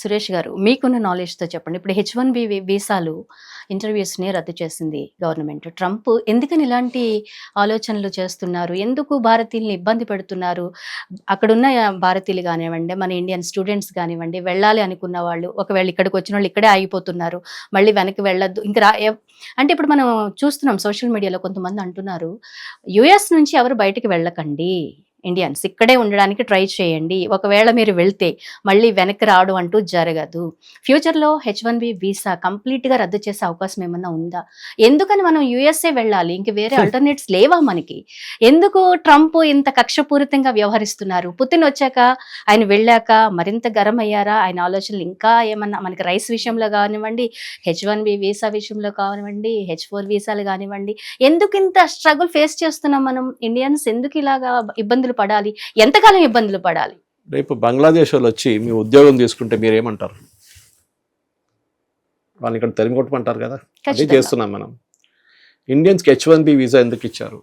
సురేష్ గారు మీకున్న నాలెడ్జ్తో చెప్పండి. ఇప్పుడు హెచ్ వన్ బి వీసాలు ఇంటర్వ్యూస్ని రద్దు చేసింది గవర్నమెంట్ ట్రంప్ ఎందుకని ఇలాంటి ఆలోచనలు చేస్తున్నారు? ఎందుకు భారతీయుల్ని ఇబ్బంది పెడుతున్నారు? అక్కడున్న భారతీయులు కానివ్వండి మన ఇండియన్ స్టూడెంట్స్ కానివ్వండి వెళ్ళాలి అనుకున్న వాళ్ళు ఒకవేళ ఇక్కడికి వచ్చిన వాళ్ళు ఇక్కడే ఆగిపోతున్నారు మళ్ళీ వెనక్కి వెళ్ళొద్దు ఇంకా రా అంటే ఇప్పుడు మనం చూస్తున్నాం సోషల్ మీడియాలో కొంతమంది అంటున్నారు యుఎస్ నుంచి ఎవరు బయటకు వెళ్ళకండి. ఇండియన్స్ ఇక్కడే ఉండడానికి ట్రై చేయండి. ఒకవేళ మీరు వెళ్తే మళ్ళీ వెనక్కి రావడం అంటూ జరగదు. ఫ్యూచర్లో హెచ్ వన్ బి వీసా కంప్లీట్గా రద్దు చేసే అవకాశం ఏమన్నా ఉందా? ఎందుకని మనం యుఎస్ఏ వెళ్ళాలి? ఇంక వేరే ఆల్టర్నేట్స్ లేవా మనకి? ఎందుకు ట్రంప్ ఇంత కక్షపూరితంగా వ్యవహరిస్తున్నారు? పుతిన్ వచ్చాక ఆయన వెళ్ళాక మరింత గరం అయ్యారా ఆయన ఆలోచనలు ఇంకా ఏమన్నా మనకి రైస్ విషయంలో కానివ్వండి హెచ్ వన్ బి వీసా విషయంలో కానివ్వండి హెచ్ ఫోర్ వీసాలు కానివ్వండి. ఎందుకు ఇంత స్ట్రగుల్ ఫేస్ చేస్తున్నాం మనం? ఇండియన్స్ ఎందుకు ఇలాగా ఇబ్బందులు పడాలి? ఎంతకాలం ఇబ్బందులు పడాలి? రేపు బంగ్లాదేశ్ వాళ్ళు వచ్చి మీ ఉద్యోగం తీసుకుంటే మీరు ఏమంటారు? వాళ్ళు ఇక్కడ తరిమి కొట్టమంటారు కదా? అదే. చేస్తున్నాం మనం. ఇండియన్స్కి హెచ్ వన్ బి వీసా ఎందుకు ఇచ్చారు?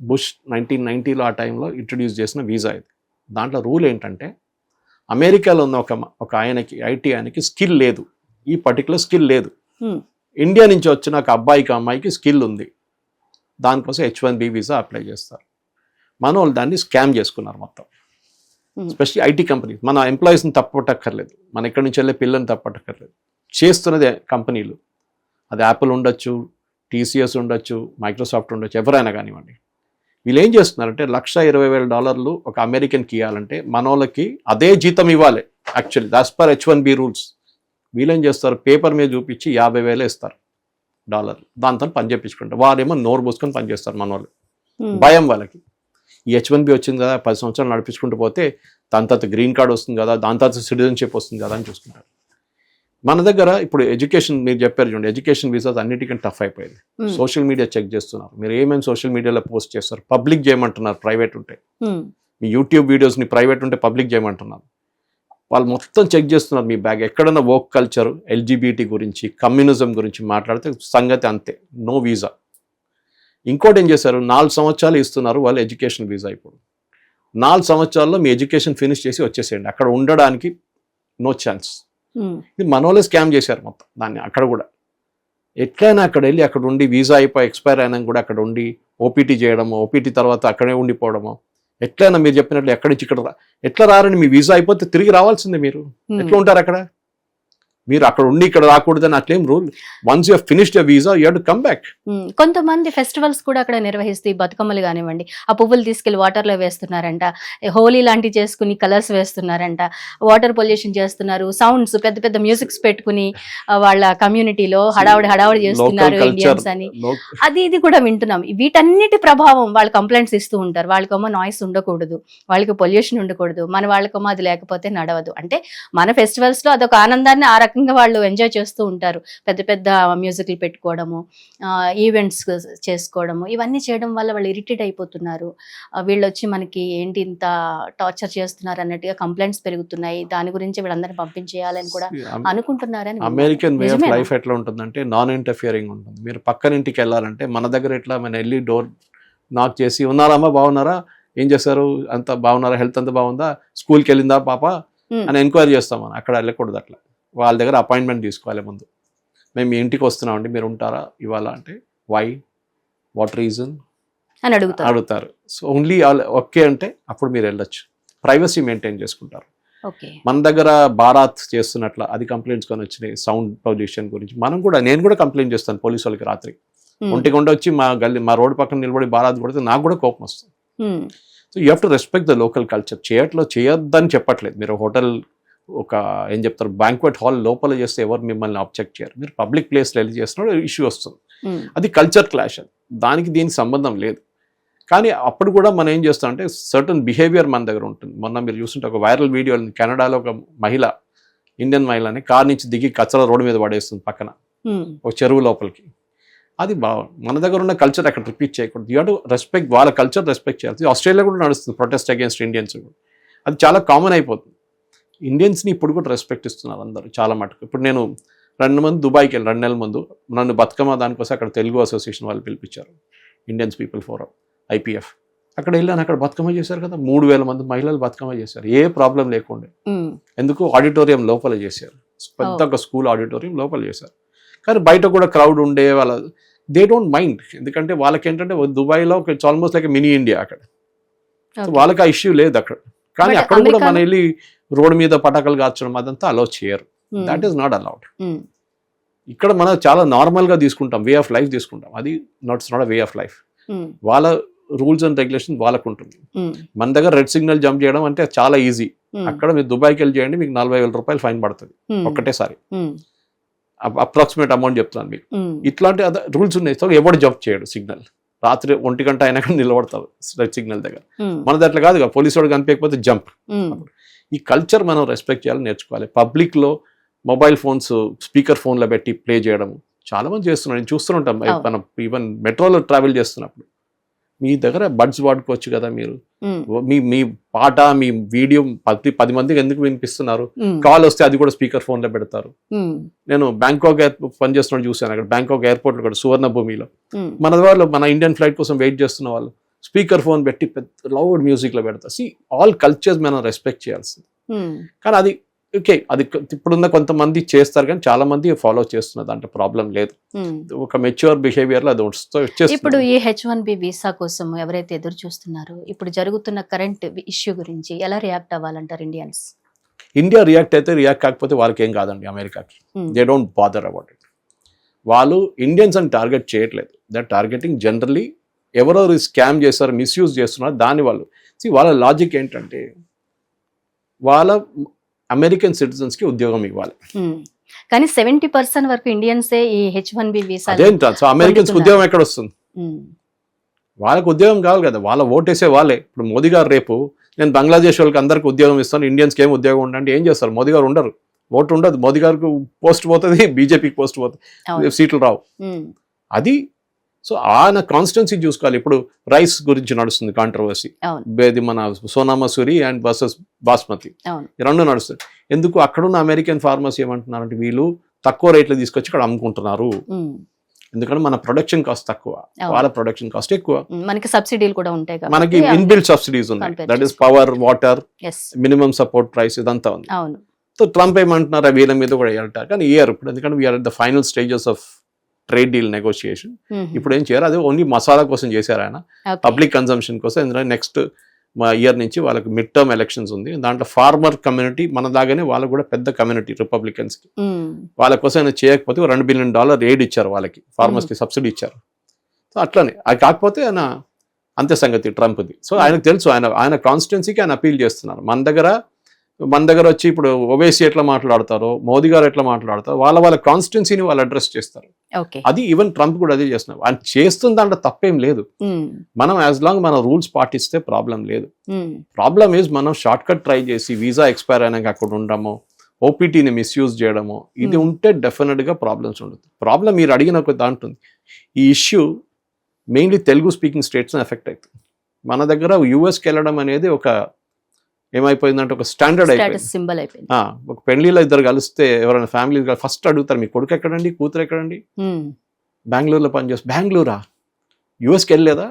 బుష్ నైన్టీన్ నైన్టీలో ఆ టైంలో ఇంట్రడ్యూస్ చేసిన వీసా ఇది. దాంట్లో రూల్ ఏంటంటే అమెరికాలో ఉన్న ఒక ఒక ఆయనకి ఐటీ ఆయనకి స్కిల్ లేదు. ఈ పర్టికులర్ స్కిల్ లేదు. ఇండియా నుంచి వచ్చిన ఒక అబ్బాయికి అమ్మాయికి స్కిల్ ఉంది. దానికోసం H one B visa apply చేస్తారు. మన వాళ్ళు దాన్ని స్కామ్ చేసుకున్నారు మొత్తం. ఎస్పెషల్లీ ఐటీ కంపెనీ మన ఎంప్లాయీస్ని తప్పట్టక్కర్లేదు మన ఇక్కడి నుంచి వెళ్ళే పిల్లల్ని తప్పట్టక్కర్లేదు చేస్తున్నదే కంపెనీలు. అది యాపిల్ ఉండొచ్చు టీసీఎస్ ఉండొచ్చు మైక్రోసాఫ్ట్ ఉండొచ్చు ఎవరైనా కానివ్వండి. వీళ్ళు ఏం చేస్తున్నారంటే లక్ష ఇరవై వేల డాలర్లు ఒక అమెరికన్కి ఇవ్వాలంటే మన వాళ్ళకి అదే జీతం ఇవ్వాలి. Actually as per H one B rules వీళ్ళేం చేస్తారు? పేపర్ మీద చూపించి యాభై వేలే ఇస్తారు డాలర్ దాంతో పని చేపించుకుంటారు. వారేమో నోరు పోసుకొని పని చేస్తారు మన వాళ్ళు. Hmm. భయం వాళ్ళకి. ఈ హెచ్ వన్ బి వచ్చింది కదా పది సంవత్సరాలు నడిపించుకుంటూ పోతే దాని తర్వాత గ్రీన్ కార్డ్ వస్తుంది కదా దాని తర్వాత సిటిజన్షిప్ వస్తుంది కదా అని చూసుకుంటారు. మన దగ్గర ఇప్పుడు ఎడ్యుకేషన్ మీరు చెప్పారు చూడండి ఎడ్యుకేషన్ వీసాస్ అన్నిటికంటే టఫ్ అయిపోయింది. సోషల్ మీడియా చెక్ చేస్తున్నారు. మీరు ఏమేమి సోషల్ మీడియాలో పోస్ట్ చేస్తారు? పబ్లిక్ చేయమంటున్నారు ప్రైవేట్ ఉంటే. Hmm. మీ యూట్యూబ్ వీడియోస్ని ప్రైవేట్ ఉంటే పబ్లిక్ చేయమంటున్నారు. వాళ్ళు మొత్తం చెక్ చేస్తున్నారు మీ బ్యాగ్ ఎక్కడన్నా వర్క్ కల్చర్ ఎల్జీబీటీ గురించి కమ్యూనిజం గురించి మాట్లాడితే సంగతి అంతే. నో వీసా ఇంకోటి ఏం చేశారు? నాలుగు సంవత్సరాలు ఇస్తున్నారు వాళ్ళు ఎడ్యుకేషన్ వీసా ఇప్పుడు. నాలుగు సంవత్సరాల్లో మీ ఎడ్యుకేషన్ ఫినిష్ చేసి వచ్చేసేయండి. అక్కడ ఉండడానికి నో ఛాన్స్. ఇది మనోళ్ళే స్కామ్ చేశారు మొత్తం దాన్ని అక్కడ కూడా. ఎట్లయినా అక్కడ వెళ్ళి అక్కడ ఉండి వీసా అయిపోయి ఎక్స్పైర్ అయినా కూడా అక్కడ ఉండి ఓపీటీ చేయడము ఓపీటీ తర్వాత అక్కడే ఉండిపోవడము ఎట్లయినా మీరు చెప్పినట్లు ఎక్కడి నుంచి ఇక్కడ రా- ఎట్లా రారని మీ వీసా అయిపోతే తిరిగి రావాల్సిందే మీరు. ఎట్లా ఉంటారు అక్కడ? మీరు అక్కడ ఉండి ఇక్కడ రాకూడదని అట్లేం rule once you finished visa you to come back కొంతమంది ఫెస్టివల్స్ కూడా అక్కడ నిర్వహిస్తూ బతుకమ్మలు కానివ్వండి. ఆ పువ్వులు తీసుకెళ్ళి వాటర్లో వేస్తున్నారంట. హోలీ లాంటివి చేసుకుని కలర్స్ వేస్తున్నారంట. వాటర్ పొల్యూషన్ చేస్తున్నారు. సౌండ్స్ పెద్ద పెద్ద మ్యూజిక్స్ పెట్టుకుని వాళ్ళ కమ్యూనిటీలో హడావుడి హడావుడి చేస్తున్నారు ఇండియన్స్ అని. అది ఇది కూడా వింటున్నాం. వీటన్నిటి ప్రభావం వాళ్ళు కంప్లైంట్స్ ఇస్తూ ఉంటారు. వాళ్ళకేమో నాయిస్ ఉండకూడదు. వాళ్ళకి పొల్యూషన్ ఉండకూడదు. మన వాళ్ళకేమో అది లేకపోతే నడవదు. అంటే మన ఫెస్టివల్స్లో అదొక ఆనందాన్ని ఆ రకంగా వాళ్ళు ఎంజాయ్ చేస్తూ ఉంటారు. పెద్ద పెద్ద మ్యూజిక్లు పెట్టుకోవడము ఈవెంట్స్ చేసుకోవడము ఇవన్నీ చేయడం వల్ల వాళ్ళు ఇరిటేట్ అయిపోతున్నారు. వీళ్ళు వచ్చి మనకి ఏంటి ఇంత టార్చర్ చేస్తున్నారు అన్నట్టుగా కంప్లైంట్స్ పెరుగుతున్నాయి. దాని గురించి వీళ్ళందరినీ పంపించేయాలని కూడా అనుకుంటున్నారని. American way of? లైఫ్ ఎట్లా ఉంటుందంటే నాన్ ఇంటర్ఫియరింగ్ ఉంటుంది. మీరు పక్కన ఇంటికి వెళ్ళాలంటే మన దగ్గర ఎట్లా మన వెళ్ళి డోర్ నాక్ చేసి ఉన్నారమ్మా బాగున్నారా? ఏం చేశారు? అంత బాగున్నారా? హెల్త్ అంతా బాగుందా? స్కూల్కి వెళ్ళిందా పాప. అని ఎంక్వైరీ చేస్తాం మనం. అక్కడ వెళ్ళకూడదు అట్లా. వాళ్ళ దగ్గర అపాయింట్మెంట్ తీసుకోవాలి ముందు. మేము మీ ఇంటికి వస్తున్నామండి మీరు ఉంటారా? ఇవాళ అంటే వై వాట్ రీజన్ అని అడుగుతారు. అడుగుతారు. సో ఓన్లీ ఓకే అంటే అప్పుడు మీరు వెళ్ళొచ్చు. ప్రైవసీ మెయింటైన్ చేసుకుంటారు. మన దగ్గర బారాత్ చేస్తున్నట్ల అది కంప్లైంట్స్ కొని వచ్చినాయి సౌండ్ పొల్యూషన్ గురించి. మనం కూడా నేను కూడా కంప్లైంట్ చేస్తాను పోలీసు వాళ్ళకి రాత్రి. ఒంటి కొండ వచ్చి మా గల్లీ మా రోడ్డు పక్కన నిలబడి బారాత్ కొడితే నాకు కూడా కోపం వస్తుంది. So you have to respect the local culture చేయట్లో చేయొద్దని చెప్పట్లేదు. మీరు హోటల్ ఒక ఏం చెప్తారు బ్యాంక్వెట్ హాల్ లోపల చేస్తే ఎవరు మిమ్మల్ని అబ్జెక్ట్ చేయరు. మీరు పబ్లిక్ ప్లేస్లో వెళ్ళి చేస్తున్నప్పుడు ఇష్యూ వస్తుంది. అది కల్చర్ క్లాష్ అది. దానికి దీనికి సంబంధం లేదు. కానీ అప్పుడు కూడా మనం ఏం చేస్తాం అంటే సర్టన్ బిహేవియర్ మన దగ్గర ఉంటుంది. మొన్న మీరు చూస్తుంటే ఒక వైరల్ వీడియో కెనడాలో ఒక మహిళ ఇండియన్ మహిళని కార్ నుంచి దిగి కచ్చరా రోడ్డు మీద పడేస్తుంది పక్కన. ఒక చెరువు లోపలికి. అది మన దగ్గర ఉన్న కల్చర్ అక్కడ రిపీట్ చేయకూడదు. యూ టు రెస్పెక్ట్ వాళ్ళ కల్చర్ రెస్పెక్ట్ చేయాలి. ఆస్ట్రేలియా కూడా నడుస్తుంది ప్రొటెస్ట్ అగేన్స్ట్ ఇండియన్స్ కూడా. అది చాలా కామన్ అయిపోతుంది. ఇండియన్స్ని ఇప్పుడు కూడా రెస్పెక్ట్ ఇస్తున్నారు అందరూ చాలా మటుకు. ఇప్పుడు నేను రెండు మంది దుబాయ్కి వెళ్ళి రెండు నెలల ముందు. నన్ను బతుకమ్మ దానికోసం అక్కడ తెలుగు అసోసియేషన్ వాళ్ళు పిలిపించారు ఇండియన్స్ పీపుల్ ఫోరం ఐపీఎఫ్ అక్కడ వెళ్ళాను అక్కడ బతుకమ్మ చేశారు కదా మూడు వేల మంది మహిళలు బతుకమ్మ చేశారు. ఏ ప్రాబ్లం లేకుండా. ఎందుకు? ఆడిటోరియం లోపల చేశారు. పెద్ద ఒక స్కూల్ ఆడిటోరియం లోపల చేశారు. కానీ బయట కూడా క్రౌడ్ ఉండే వాళ్ళ దే డోంట్ మైండ్ ఎందుకంటే వాళ్ళకి ఏంటంటే దుబాయ్లో it's almost like mini India అక్కడ. వాళ్ళకి ఆ ఇష్యూ లేదు అక్కడ. కానీ అక్కడ కూడా మన వెళ్ళి రోడ్డు మీద పటాకులు కాల్చడం అదంతా అలౌ చేయరు. దట్ ఈస్ నాట్ అలౌడ్ ఇక్కడ మనం చాలా నార్మల్గా తీసుకుంటాం వే ఆఫ్ లైఫ్ తీసుకుంటాం. అది that's not way of life వాళ్ళ రూల్స్ అండ్ రెగ్యులేషన్ వాళ్ళకు ఉంటుంది మన దగ్గర రెడ్ సిగ్నల్ జంప్ చేయడం అంటే చాలా ఈజీ ఉమ్, అక్కడ మీరు దుబాయ్కి వెళ్ళి చేయండి మీకు నలభై వేల రూపాయలు ఫైన్ పడుతుంది. ఉమ్, ఒక్కటేసారి. ఉమ్, అప్రాక్సిమేట్ అమౌంట్ చెప్తున్నాను మీకు. ఇట్లాంటి రూల్స్ ఉన్నాయి. సో ఎవడు జంప్ చేయడు సిగ్నల్ రాత్రి ఒంటి గంట అయినా కానీ నిలబడతారు సిగ్నల్ దగ్గర. మనది అట్లా కాదు పోలీసు వాడు కనిపించకపోతే జంప్. ఈ కల్చర్ మనం రెస్పెక్ట్ చేయాలి నేర్చుకోవాలి. పబ్లిక్లో మొబైల్ ఫోన్స్ స్పీకర్ ఫోన్లో పెట్టి ప్లే చేయడం చాలా మంది చేస్తున్నారు. నేను చూస్తుంటాం. మనం ఈవెన్ మెట్రోలో ట్రావెల్ చేస్తున్నప్పుడు. మీ దగ్గర బడ్స్ వాడుకోవచ్చు కదా మీరు? మీ మీ పాట మీ వీడియో పది పది మందికి ఎందుకు వినిపిస్తున్నారు? కాల్ వస్తే అది కూడా స్పీకర్ ఫోన్లో పెడతారు. ఉమ్, నేను బ్యాంకాక్ ఎయిర్ పనిచేస్తున్నట్టు చూశాను అక్కడ బ్యాంకాక్ ఎయిర్పోర్ట్ కూడా సువర్ణ భూమిలో మన వాళ్ళు మన ఇండియన్ ఫ్లైట్ కోసం వెయిట్ చేస్తున్న వాళ్ళు స్పీకర్ ఫోన్ పెట్టి పెద్ద లౌడ్ మ్యూజిక్లో పెడతారు. సి ఆల్ కల్చర్స్ మనం రెస్పెక్ట్ చేయాల్సింది. కానీ అది ఓకే అది ఇప్పుడున్న కొంతమంది చేస్తారు కానీ చాలా మంది ఫాలో చేస్తున్నారు అంటే ప్రాబ్లం లేదు. ఒక మెచ్యూర్ బిహేవియర్లో అది ఇప్పుడు ఈ హెచ్ వన్ బి వీసా కోసం ఎవరైతే ఎదురు చూస్తున్నారో ఇప్పుడు జరుగుతున్న కరెంట్ ఇష్యూ గురించి ఎలా రియాక్ట్ అవ్వాలంటారు ఇండియన్స్? ఇండియా రియాక్ట్ అయితే రియాక్ట్ కాకపోతే వాళ్ళకి ఏం కాదండి అమెరికాకి. They don't bother about it. వాళ్ళు ఇండియన్స్ అని టార్గెట్ చేయట్లేదు. దే టార్గెటింగ్ జనరలీ ఎవరెవరు స్కామ్ చేస్తారు మిస్యూజ్ చేస్తున్నారు దాని వాళ్ళు See, వాళ్ళ లాజిక్ ఏంటంటే వాళ్ళ అమెరికన్ సిటిజన్స్కి ఉద్యోగం ఇవ్వాలి. కానీ సెవెంటీ పర్సెంట్ వరకు ఇండియన్సే ఈ హెచ్ వన్ బి వీసా అదేంట సో అమెరికన్స్. ఉద్యోగం ఎక్కడ వస్తుంది వాళ్ళకి ఉద్యోగం కావాలి కదా. వాళ్ళ ఓటేసే వాళ్ళే. ఇప్పుడు మోదీ గారు రేపు నేను బంగ్లాదేశ్ వాళ్ళకి అందరికి ఉద్యోగం ఇస్తాను ఇండియన్స్కి ఏం ఉద్యోగం ఉండండి ఏం చేస్తారు? మోదీ గారు ఉండరు. ఓటు ఉండదు. మోదీ గారికి పోస్ట్ పోతుంది బీజేపీకి పోస్ట్ పోతుంది. సీట్లు రావు. అది సో ఆయన కాన్స్టెన్సీ చూసుకోవాలి. ఇప్పుడు రైస్ గురించి నడుస్తుంది కాంట్రవర్సీ ఇది మన సోనా మసూరి అండ్ వర్సెస్ బాస్మతి. రెండు నడుస్తుంది ఎందుకు అక్కడున్న అమెరికన్ ఫార్మర్స్ ఏమంటున్నారంటే వీళ్ళు తక్కువ రేట్లు తీసుకొచ్చి ఇక్కడ అమ్ముకుంటున్నారు. ఎందుకంటే మన ప్రొడక్షన్ కాస్ట్ తక్కువ. వాళ్ళ ప్రొడక్షన్ కాస్ట్ ఎక్కువ. మనకి సబ్సిడీలు కూడా ఉంటాయి మనకి ఇన్బిల్ట్ సబ్సిడీస్ ఉన్నాయి. That is power water minimum support price ఇదంతా ఉంది. సో ట్రంప్ ఏమంటున్నారు వీళ్ళ మీద కూడా వేయాలంటారు కానీ ఇయర్ ఇప్పుడు ఎందుకంటే we are the final stages of trade deal negotiation. ఇప్పుడు ఏం చేయరు? అదే ఓన్లీ మసాలా కోసం చేశారు ఆయన. పబ్లిక్ కన్సంప్షన్ కోసం ఎందుకంటే నెక్స్ట్ మా ఇయర్ నుంచి వాళ్ళకి మిడ్ టర్మ్ ఎలక్షన్స్ ఉంది. దాంట్లో ఫార్మర్ కమ్యూనిటీ మన దాగానే వాళ్ళకు కూడా పెద్ద కమ్యూనిటీ రిపబ్లికన్స్కి ఉమ్, వాళ్ళ కోసం ఆయన చేయకపోతే రెండు బిలియన్ డాలర్ ఎయిడ్ ఇచ్చారు వాళ్ళకి. ఫార్మర్స్కి సబ్సిడీ ఇచ్చారు. సో అట్లనే. అది కాకపోతే ఆయన అంతే సంగతి ట్రంప్ది. సో ఆయనకు తెలుసు ఆయన ఆయన కాన్స్టిట్యున్సీకి ఆయన అపీల్ చేస్తున్నారు. మన దగ్గర మన దగ్గర వచ్చి ఇప్పుడు ఓవేసీ ఎట్లా మాట్లాడతారో మోదీ గారు ఎట్లా మాట్లాడతారో వాళ్ళ వాళ్ళ కాన్స్టిట్యున్సీని వాళ్ళు అడ్రస్ చేస్తారు. అది ఈవెన్ ట్రంప్ కూడా అదే చేస్తున్నారు ఆయన చేస్తున్న దాంట్లో తప్పేం లేదు. మనం యాజ్ లాంగ్ మన రూల్స్ పాటిస్తే ప్రాబ్లం లేదు. ప్రాబ్లం ఈజ్ మనం షార్ట్ కట్ ట్రై చేసి వీసా ఎక్స్పైర్ అయినాక అక్కడ ఉండడము ఓపీటీని మిస్యూజ్ చేయడము ఇది. ఉంటే డెఫినెట్గా ప్రాబ్లమ్స్ ఉంటుంది ప్రాబ్లం మీరు అడిగిన ఒక దాంట్లో ఉంది. ఈ issue mainly Telugu speaking states effect అవుతుంది. మన దగ్గర యుఎస్కి వెళ్ళడం అనేది ఒక ఏమైపోయిందంటే ఒక స్టాండర్డ్ అయిపోయింది. సింబల్ అయిపోయింది. ఆ, ఒక పెళ్ళిలో ఇద్దరు కలిస్తే ఎవరైనా ఫ్యామిలీ ఫస్ట్ అడుగుతారు మీ కొడుకు ఎక్కడండి? కూతురు ఎక్కడండి? బెంగళూరులో పనిచేస్తారు బెంగళూరా? యుఎస్కి వెళ్ళలేదా.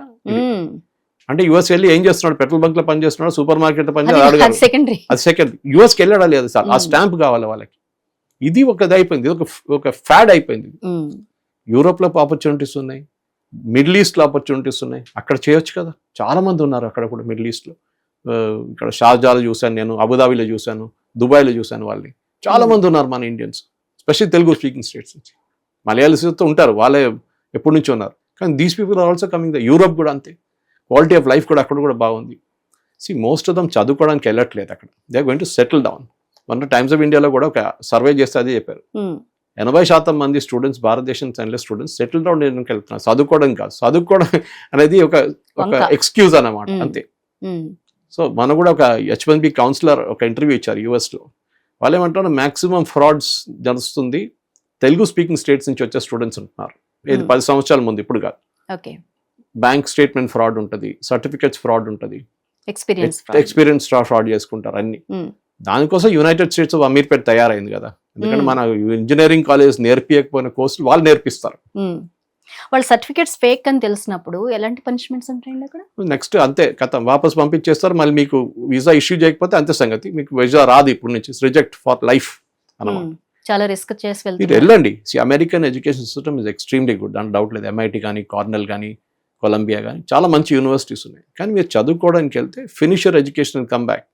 అంటే యుఎస్ వెళ్ళి ఏం చేస్తున్నాడు? పెట్రోల్ బంక్లో పని చేస్తున్నాడు? సూపర్ మార్కెట్లో పని అది- సెకండరీ సెకండ్ యుఎస్కి వెళ్ళడా లేదు సార్? ఆ. స్టాంప్ కావాలి వాళ్ళకి. ఇది ఒకది అయిపోయింది. ఒక ఒక ఫ్యాడ్ అయిపోయింది. యూరోప్లో ఆపర్చునిటీస్ ఉన్నాయి. మిడిల్ ఈస్ట్లో ఆపర్చునిటీస్ ఉన్నాయి. అక్కడ చేయొచ్చు కదా. చాలా మంది ఉన్నారు అక్కడ కూడా మిడిల్ ఈస్ట్లో. ఇక్కడ షార్జాలో చూశాను నేను అబుదాబిలో చూశాను దుబాయ్లో చూశాను వాళ్ళని. చాలా Hmm. మంది ఉన్నారు మన Indians specially Telugu speaking states నుంచి. మలయాళీస్తో ఉంటారు వాళ్ళే ఎప్పటి నుంచి ఉన్నారు. కానీ these people are also coming the Europe కూడా అంతే. క్వాలిటీ ఆఫ్ లైఫ్ కూడా అక్కడ కూడా బాగుంది. సి మోస్ట్ ఆఫ్ దమ్ చదువుకోవడానికి వెళ్ళట్లేదు అక్కడ. They going to settle down మొన్న టైమ్స్ ఆఫ్ ఇండియాలో కూడా ఒక సర్వే చేస్తే అదే చెప్పారు. ఉమ్, ఎనభై శాతం మంది స్టూడెంట్స్ భారతదేశం చెందిన స్టూడెంట్స్ సెటిల్ డౌన్ చేయడానికి వెళ్తున్నారు. చదువుకోవడం కాదు. చదువుకోవడం అనేది ఒక. ఎక్స్క్యూజ్ అన్నమాట. Hmm. అంతే. ఉమ్, సో మనం కూడా ఒక హెచ్ వన్ బి కౌన్సిలర్ ఒక ఇంటర్వ్యూ ఇచ్చారు US లో. వాళ్ళు ఏమంటారు మాక్సిమం ఫ్రాడ్స్ జరుగుతుంది. తెలుగు స్పీకింగ్ స్టేట్స్ నుంచి వచ్చే స్టూడెంట్స్ ఉంటున్నారు. ఇది Hmm. పది సంవత్సరాల ముందు ఇప్పుడు కాదు. ఓకే. బ్యాంక్ స్టేట్మెంట్ ఫ్రాడ్ ఉంటుంది సర్టిఫికెట్స్ ఫ్రాడ్ ఉంటుంది. ఎక్స్పీరియన్స్ ఎక్స్పీరియన్స్ ఫ్రాడ్ చేసుకుంటారు అన్ని. Hmm. దానికోసం యునైటెడ్ స్టేట్స్ ఆఫ్ అమీర్పేట్ తయారైంది కదా. ఎందుకంటే Hmm. మన ఇంజనీరింగ్ కాలేజ్ నేర్పియకపోయిన కోర్సులు వాళ్ళు నేర్పిస్తారు. వాళ్ళ సర్టిఫికేట్స్ ఫేక్ అని తెలిసినప్పుడు ఎలాంటి పనిష్మెంట్స్ ఉంటాయండి అక్కడ? నెక్స్ట్ అంతే కథ. వాపస్ పంపించేస్తారు మళ్ళీ మీకు వీసా ఇష్యూ చేయకపోతే అంతే సంగతి. మీకు వీసా రాదు ఇప్పుడు నుంచి. రిజెక్ట్ ఫర్ లైఫ్ అన్నమాట. ఉమ్, చాలా రిస్క్ చేసి వెళ్తారు వెళ్ళండి. See American education system is extremely good దాంట్లో డౌట్ లేదు. ఎంఐటి కానీ కార్నెల్ కానీ కొలంబియా కానీ చాలా మంచి యూనివర్సిటీస్ ఉన్నాయి. కానీ మీరు చదువుకోవడానికి వెళ్తే finish your education come back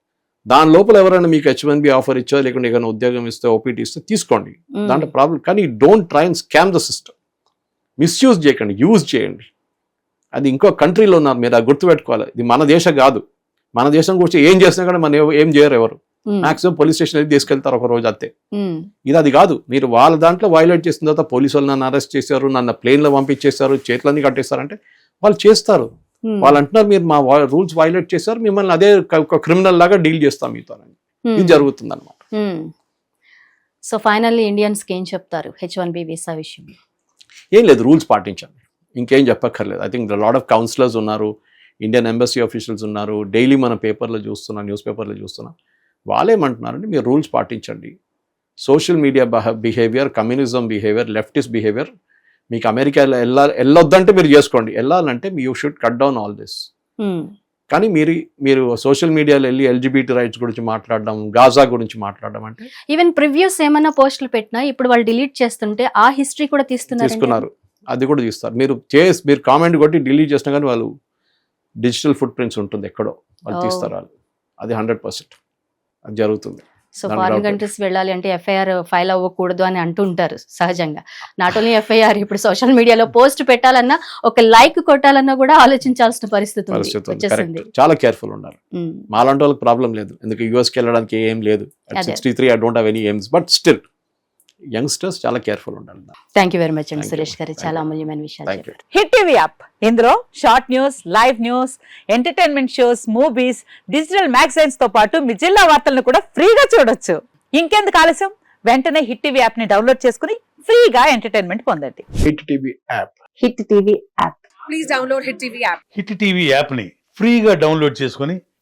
దాని లోపల ఎవరైనా మీకు హెచ్ వన్ బి ఆఫర్ ఇచ్చో లేకుంటే ఏదైనా ఉద్యోగం ఇస్తే ఓపీటీ ఇస్తే తీసుకోండి. దాంట్లో ప్రాబ్లం కానీ don't try and scam the system misuse చేయకండి యూజ్ చేయండి. అది ఇంకో కంట్రీలో ఉన్నారు మీరు అది గుర్తుపెట్టుకోవాలి. ఇది మన దేశం కాదు. మన దేశం గురించి ఏం చేసినా కూడా మన ఏం చేయరు ఎవరు. మాక్సిమం పోలీస్ స్టేషన్ వెళ్ళి తీసుకెళ్తారు ఒక రోజు అంతే. ఇది అది కాదు. మీరు వాళ్ళ దాంట్లో వైలేట్ చేసిన తర్వాత పోలీసు వాళ్ళు నన్ను అరెస్ట్ చేశారు నన్ను plane లో పంపించేశారు చేతులన్నీ కట్టేస్తారంటే వాళ్ళు చేస్తారు. వాళ్ళు అంటున్నారు మీరు మా రూల్స్ వైలేట్ చేశారు మిమ్మల్ని అదే ఒక క్రిమినల్ లాగా డీల్ చేస్తాం మీతో. ఇది జరుగుతుంది అనమాట సో ఫైనల్లీ ఇండియన్స్కి ఏం చెప్తారు హెచ్ వన్ బి వీసా విషయం ఏం లేదు రూల్స్ పాటించండి ఇంకేం చెప్పక్కర్లేదు. I think lot of counsellors ఉన్నారు ఇండియన్ ఎంబసీ ఆఫీషియల్స్ ఉన్నారు డైలీ మన పేపర్లో చూస్తున్నాం న్యూస్ పేపర్లో చూస్తున్నాం. వాళ్ళేమంటున్నారంటే మీరు రూల్స్ పాటించండి. Social media behaviour communism behaviour leftist behaviour మీకు అమెరికా వెళ్ళాలి వెళ్ళొద్దంటే మీరు చేసుకోండి. వెళ్ళాలంటే you should cut down all this కానీ మీరు మీరు సోషల్ మీడియాలో వెళ్ళి ఎల్జిబిటీ రైట్స్ గురించి మాట్లాడడం గాజా గురించి మాట్లాడడం అంటే? ఈవెన్ ప్రివ్యూస్ ఏమైనా పోస్టులు పెట్టినా ఇప్పుడు వాళ్ళు డిలీట్ చేస్తుంటే ఆ హిస్టరీ కూడా తీస్తున్నారు తీసుకున్నారు. అది కూడా తీస్తారు. మీరు చేసి మీరు కామెంట్ కొట్టి డిలీట్ చేసినా కానీ వాళ్ళు డిజిటల్ ఫుట్ ప్రింట్స్ ఉంటుంది ఎక్కడో. వాళ్ళు. తీస్తారు వాళ్ళు. అది హండ్రెడ్ పర్సెంట్. అది జరుగుతుంది. సో ఫారిన్ కంట్రీస్ వెళ్ళాలి అంటే ఎఫ్ఐఆర్ ఫైల్ అవ్వకూడదు అని అంటుంటారు సహజంగా. నాట్ ఓన్లీ ఎఫ్ఐఆర్ ఇప్పుడు సోషల్ మీడియాలో పోస్ట్ పెట్టాలన్నా ఒక లైక్ కొట్టాలన్నా కూడా ఆలోచించాల్సిన పరిస్థితి వచ్చేసింది. చాలా కేర్ఫుల్ ఉండాలి ఉమ్, మాలాంటి వాళ్ళకి ప్రాబ్లం లేదు. ఎందుకు యూఎస్కి వెళ్ళడానికి ఏం లేదు. Sixty three I don't have any aims but still youngsters చాలా కేర్ఫుల్ ఉండాలి. థ్యాంక్ యూ వెరీ మచ్ అండి. సురేష్ గారు. చాలా. అమూల్యమైన విషయాలు హిట్ టీవీ యాప్ ఇందులో short news live news entertainment shows movies digital మ్యాగజైన్స్తో పాటు మీ జిల్లా వార్తలను కూడా ఫ్రీగా చూడొచ్చు. ఇంకెందుకు ఆలస్యం? వెంటనే హిట్ టీవీ యాప్ని డౌన్లోడ్ చేసుకుని ఫ్రీగా ఎంటర్టైన్మెంట్ పొందండి. Hit TV app Hit TV app please download Hit TV app. Hit TV యాప్ని ఫ్రీగా డౌన్లోడ్ చేసుకొని